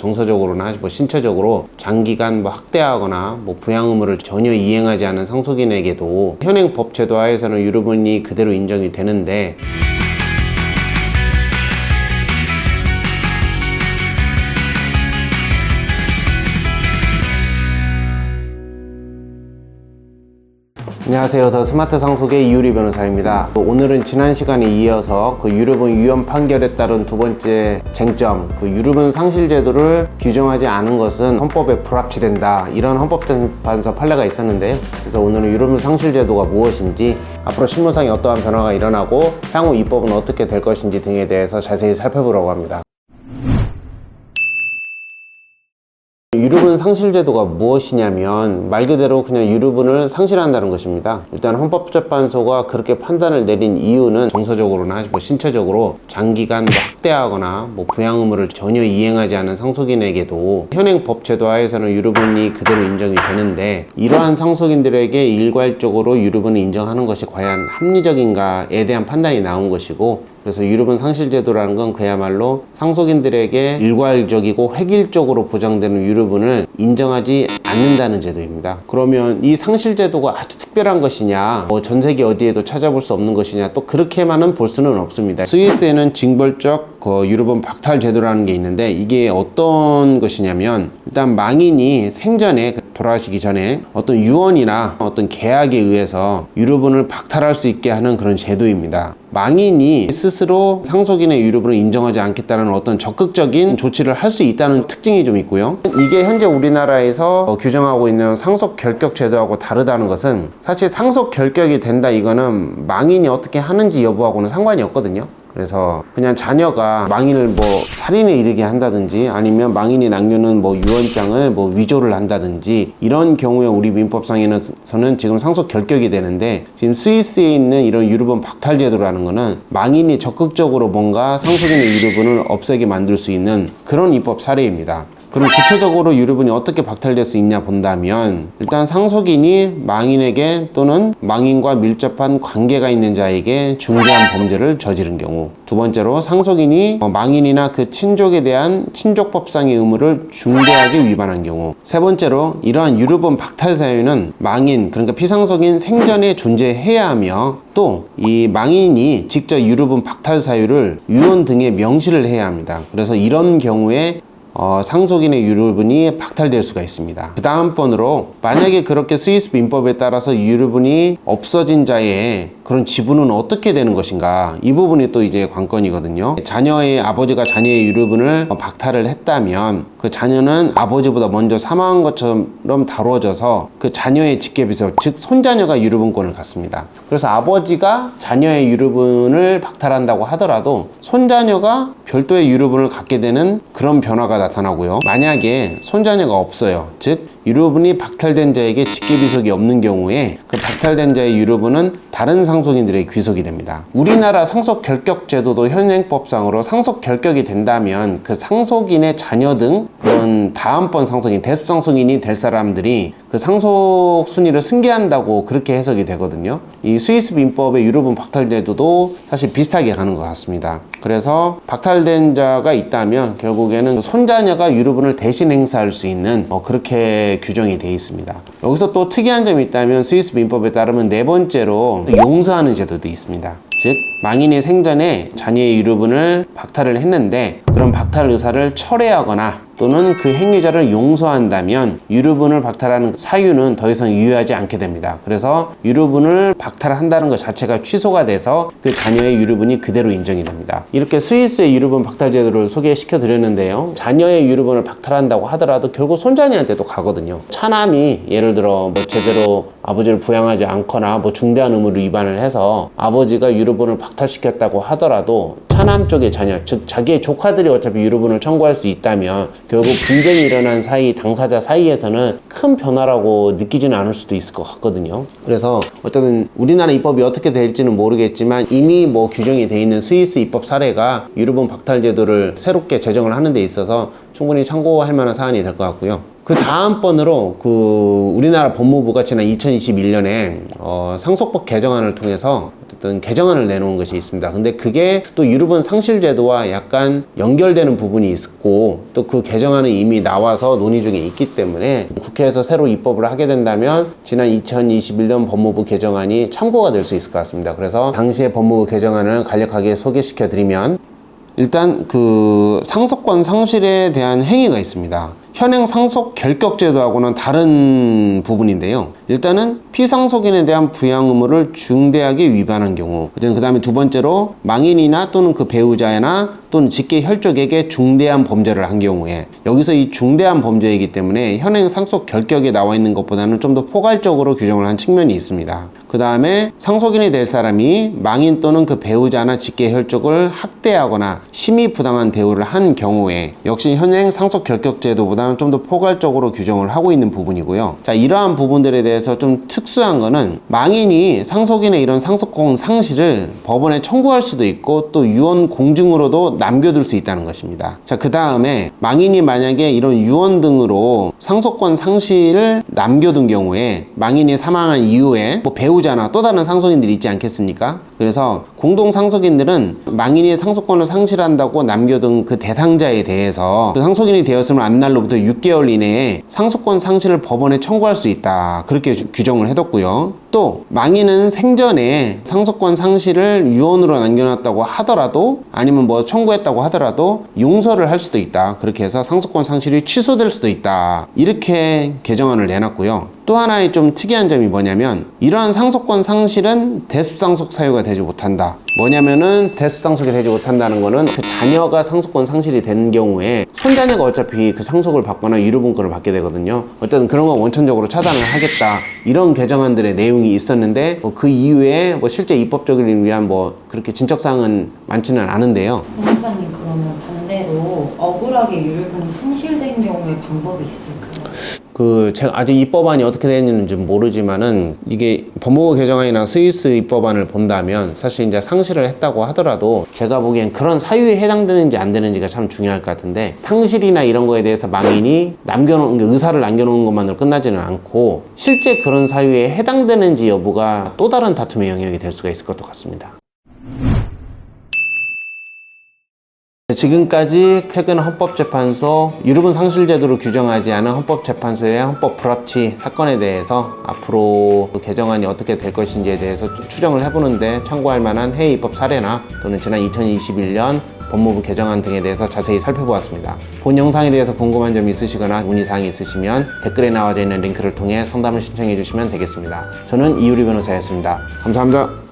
정서적으로나 뭐 신체적으로 장기간 뭐 학대하거나 뭐 부양 의무를 전혀 이행하지 않은 상속인에게도 현행 법 제도하에서는 유류분이 그대로 인정이 되는데 안녕하세요. 더 스마트 상속의 이유리 변호사입니다. 오늘은 지난 시간에 이어서 그 유류분 위헌 판결에 따른 두 번째 쟁점, 그 유류분 상실 제도를 규정하지 않은 것은 헌법에 불합치된다. 이런 헌법재판소 판례가 있었는데요. 그래서 오늘은 유류분 상실 제도가 무엇인지, 앞으로 실무상에 어떠한 변화가 일어나고 향후 입법은 어떻게 될 것인지 등에 대해서 자세히 살펴보려고 합니다. 유류분 상실 제도가 무엇이냐면 말 그대로 그냥 유류분을 상실한다는 것입니다. 일단 헌법재판소가 그렇게 판단을 내린 이유는 정서적으로나 뭐 신체적으로 장기간 뭐 학대하거나 뭐 부양 의무를 전혀 이행하지 않은 상속인에게도 현행 법 제도 하에서는 유류분이 그대로 인정이 되는데 이러한 상속인들에게 일괄적으로 유류분을 인정하는 것이 과연 합리적인가에 대한 판단이 나온 것이고 그래서 유류분 상실 제도라는 건 그야말로 상속인들에게 일괄적이고 획일적으로 보장되는 유류분을 인정하지 않는다는 제도입니다. 그러면 이 상실 제도가 아주 특별한 것이냐, 뭐 전 세계 어디에도 찾아볼 수 없는 것이냐, 또 그렇게만은 볼 수는 없습니다. 스위스에는 징벌적 그 유류분 박탈 제도라는 게 있는데 이게 어떤 것이냐면 일단 망인이 생전에 그 돌아가시기 전에 어떤 유언이나 어떤 계약에 의해서 유류분을 박탈할 수 있게 하는 그런 제도입니다. 망인이 스스로 상속인의 유류분을 인정하지 않겠다는 어떤 적극적인 조치를 할 수 있다는 특징이 좀 있고요. 이게 현재 우리나라에서 어, 규정하고 있는 상속 결격 제도하고 다르다는 것은 사실 상속 결격이 된다 이거는 망인이 어떻게 하는지 여부하고는 상관이 없거든요. 그래서 그냥 자녀가 망인을 뭐 살인에 이르게 한다든지 아니면 망인이 남겨놓은 뭐 유언장을 뭐 위조를 한다든지 이런 경우에 우리 민법상에서는 지금 상속 결격이 되는데 지금 스위스에 있는 이런 유류분 박탈 제도라는 거는 망인이 적극적으로 뭔가 상속인의 유류분을 없애게 만들 수 있는 그런 입법 사례입니다. 그럼 구체적으로 유류분이 어떻게 박탈될 수 있냐 본다면 일단 상속인이 망인에게 또는 망인과 밀접한 관계가 있는 자에게 중대한 범죄를 저지른 경우 두 번째로 상속인이 어, 망인이나 그 친족에 대한 친족법상의 의무를 중대하게 위반한 경우 세 번째로 이러한 유류분 박탈 사유는 망인 그러니까 피상속인 생전에 존재해야 하며 또 이 망인이 직접 유류분 박탈 사유를 유언 등에 명시를 해야 합니다. 그래서 이런 경우에 어, 상속인의 유류분이 박탈될 수가 있습니다. 그 다음 번으로 만약에 그렇게 스위스 민법에 따라서 유류분이 없어진 자의 그런 지분은 어떻게 되는 것인가 이 부분이 또 이제 관건이거든요. 자녀의 아버지가 자녀의 유류분을 박탈을 했다면 그 자녀는 아버지보다 먼저 사망한 것처럼 다루어져서 그 자녀의 직계비속 즉 손자녀가 유류분권을 갖습니다. 그래서 아버지가 자녀의 유류분을 박탈한다고 하더라도 손자녀가 별도의 유류분을 갖게 되는 그런 변화가 나타나고요. 만약에 손자녀가 없어요. 즉 유류분이 박탈된 자에게 직계비속이 없는 경우에 그 박탈된 자의 유류분은 다른 상속인들의 귀속이 됩니다. 우리나라 상속 결격 제도도 현행법상으로 상속 결격이 된다면 그 상속인의 자녀 등 그런 다음번 상속인, 대습 상속인이 될 사람들이 그 상속 순위를 승계한다고 그렇게 해석이 되거든요. 이 스위스 민법의 유류분 박탈 제도도 사실 비슷하게 가는 것 같습니다. 그래서 박탈된 자가 있다면 결국에는 그 손자녀가 유류분을 대신 행사할 수 있는 어, 그렇게 규정이 되어 있습니다. 여기서 또 특이한 점이 있다면 스위스 민법에 따르면 네 번째로 용서하는 제도도 있습니다. 즉 망인이 생전에 자녀의 유류분을 박탈을 했는데 그런 박탈 의사를 철회하거나 또는 그 행위자를 용서한다면 유류분을 박탈하는 사유는 더 이상 유효하지 않게 됩니다. 그래서 유류분을 박탈한다는 것 자체가 취소가 돼서 그 자녀의 유류분이 그대로 인정이 됩니다. 이렇게 스위스의 유류분 박탈 제도를 소개시켜 드렸는데요. 자녀의 유류분을 박탈한다고 하더라도 결국 손자녀한테도 가거든요. 차남이 예를 들어 뭐 제대로 아버지를 부양하지 않거나 뭐 중대한 의무를 위반을 해서 아버지가 유류분을 박탈시켰다고 하더라도 차남 쪽의 자녀, 즉 자기의 조카 들이 어차피 유류분을 청구할 수 있다면 결국 분쟁이 일어난 사이 당사자 사이에서는 큰 변화라고 느끼지는 않을 수도 있을 것 같거든요. 그래서 어쨌든 우리나라 입법이 어떻게 될지는 모르겠지만 이미 뭐 규정이 돼 있는 스위스 입법 사례가 유류분 박탈 제도를 새롭게 제정을 하는 데 있어서 충분히 참고할 만한 사안이 될 것 같고요. 그 다음번으로 그 우리나라 법무부가 지난 2021년에 어, 상속법 개정안을 통해서 어떤 개정안을 내놓은 것이 있습니다. 근데 그게 또 유류분 상실제도와 약간 연결되는 부분이 있고 또 그 개정안은 이미 나와서 논의 중에 있기 때문에 국회에서 새로 입법을 하게 된다면 지난 2021년 법무부 개정안이 참고가 될 수 있을 것 같습니다. 그래서 당시의 법무부 개정안을 간략하게 소개시켜 드리면 일단 그 상속권 상실에 대한 행위가 있습니다. 현행 상속 결격 제도하고는 다른 부분인데요. 일단은 피상속인에 대한 부양 의무를 중대하게 위반한 경우. 그 다음에 두 번째로 망인이나 또는 그 배우자나 또는 직계 혈족에게 중대한 범죄를 한 경우에 여기서 이 중대한 범죄이기 때문에 현행 상속 결격에 나와 있는 것보다는 좀 더 포괄적으로 규정을 한 측면이 있습니다. 그 다음에 상속인이 될 사람이 망인 또는 그 배우자나 직계 혈족을 학대하거나 심히 부당한 대우를 한 경우에 역시 현행 상속 결격 제도보다는 좀 더 포괄적으로 규정을 하고 있는 부분이고요. 자, 이러한 부분들에 대해 서 좀 특수한 거는 망인이 상속인의 이런 상속권 상실을 법원에 청구할 수도 있고 또 유언 공증으로도 남겨둘 수 있다는 것입니다. 자, 그 다음에 망인이 만약에 이런 유언 등으로 상속권 상실을 남겨둔 경우에 망인이 사망한 이후에 뭐 배우자나 또 다른 상속인들이 있지 않겠습니까? 그래서 공동 상속인들은 망인이 상속권을 상실한다고 남겨둔 그 대상자에 대해서 그 상속인이 되었으면 안 날로부터 6개월 이내에 상속권 상실을 법원에 청구할 수 있다. 그렇게 주- 규정을 해뒀고요. 또 망인은 생전에 상속권 상실을 유언으로 남겨놨다고 하더라도 아니면 뭐 청구했다고 하더라도 용서를 할 수도 있다. 그렇게 해서 상속권 상실이 취소될 수도 있다. 이렇게 개정안을 내놨고요. 또 하나의 좀 특이한 점이 뭐냐면 이러한 상속권 상실은 대습상속 사유가 되지 못한다. 뭐냐면은 대습상속이 되지 못한다는 거는 그 자녀가 상속권 상실이 된 경우에 손자녀가 어차피 그 상속을 받거나 유류분권을 받게 되거든요. 어쨌든 그런 건 원천적으로 차단을 하겠다. 이런 개정안들의 내용이 있었는데 뭐 그 이후에 뭐 실제 입법적을 위한 뭐 그렇게 진척 사항은 많지는 않은데요. 변호사님 그러면 반대로 억울하게 유류분이 상실된 경우에 방법이 있을까요? 그 제가 아직 입법안이 어떻게 되는지 모르지만은 이게 법무부 개정안이나 스위스 입법안을 본다면 사실 이제 상실을 했다고 하더라도 제가 보기엔 그런 사유에 해당되는지 안 되는지가 참 중요할 것 같은데 상실이나 이런 거에 대해서 망인이 남겨놓은 게 의사를 남겨놓은 것만으로 끝나지는 않고 실제 그런 사유에 해당되는지 여부가 또 다른 다툼의 영역이 될 수가 있을 것 같습니다. 지금까지 최근 헌법재판소 유류분 상실제도를 규정하지 않은 헌법재판소의 헌법 불합치 사건에 대해서 앞으로 그 개정안이 어떻게 될 것인지에 대해서 좀 추정을 해보는데 참고할 만한 해외 입법 사례나 또는 지난 2021년 법무부 개정안 등에 대해서 자세히 살펴보았습니다. 본 영상에 대해서 궁금한 점이 있으시거나 문의사항이 있으시면 댓글에 나와져 있는 링크를 통해 상담을 신청해 주시면 되겠습니다. 저는 이유리 변호사였습니다. 감사합니다.